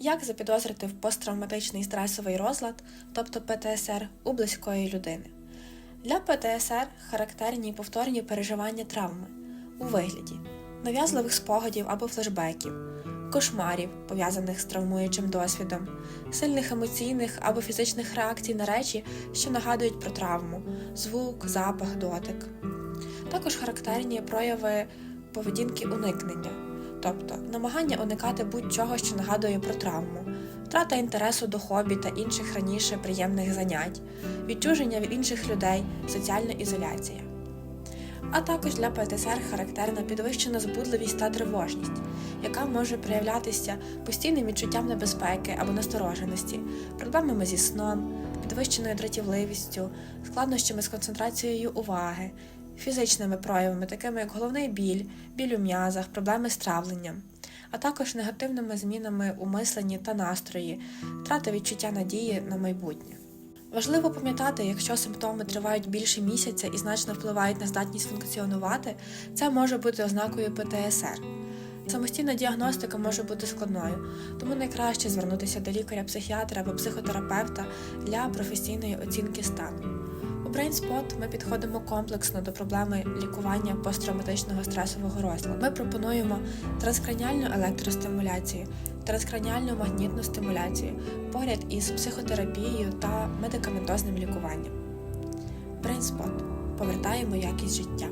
Як запідозрити в посттравматичний стресовий розлад, тобто ПТСР, у близької людини? Для ПТСР характерні повторні переживання травми у вигляді нав'язливих спогадів або флешбеків, кошмарів, пов'язаних з травмуючим досвідом, сильних емоційних або фізичних реакцій на речі, що нагадують про травму, звук, запах, дотик. Також характерні прояви поведінки уникнення, тобто намагання уникати будь-чого, що нагадує про травму, втрата інтересу до хобі та інших раніше приємних занять, відчуження від інших людей, соціальна ізоляція. А також для ПТСР характерна підвищена збудливість та тривожність, яка може проявлятися постійним відчуттям небезпеки або настороженості, проблемами зі сном, підвищеною дратівливістю, складнощами з концентрацією уваги, фізичними проявами, такими як головний біль, біль у м'язах, проблеми з травленням, а також негативними змінами у мисленні та настрої, втрата відчуття надії на майбутнє. Важливо пам'ятати, якщо симптоми тривають більше місяця і значно впливають на здатність функціонувати, це може бути ознакою ПТСР. Самостійна діагностика може бути складною, тому найкраще звернутися до лікаря-психіатра або психотерапевта для професійної оцінки стану. У BrainSpot ми підходимо комплексно до проблеми лікування посттравматичного стресового розладу. Ми пропонуємо транскраніальну електростимуляцію, транскраніальну магнітну стимуляцію поряд із психотерапією та медикаментозним лікуванням. BrainSpot. повертаємо якість життя.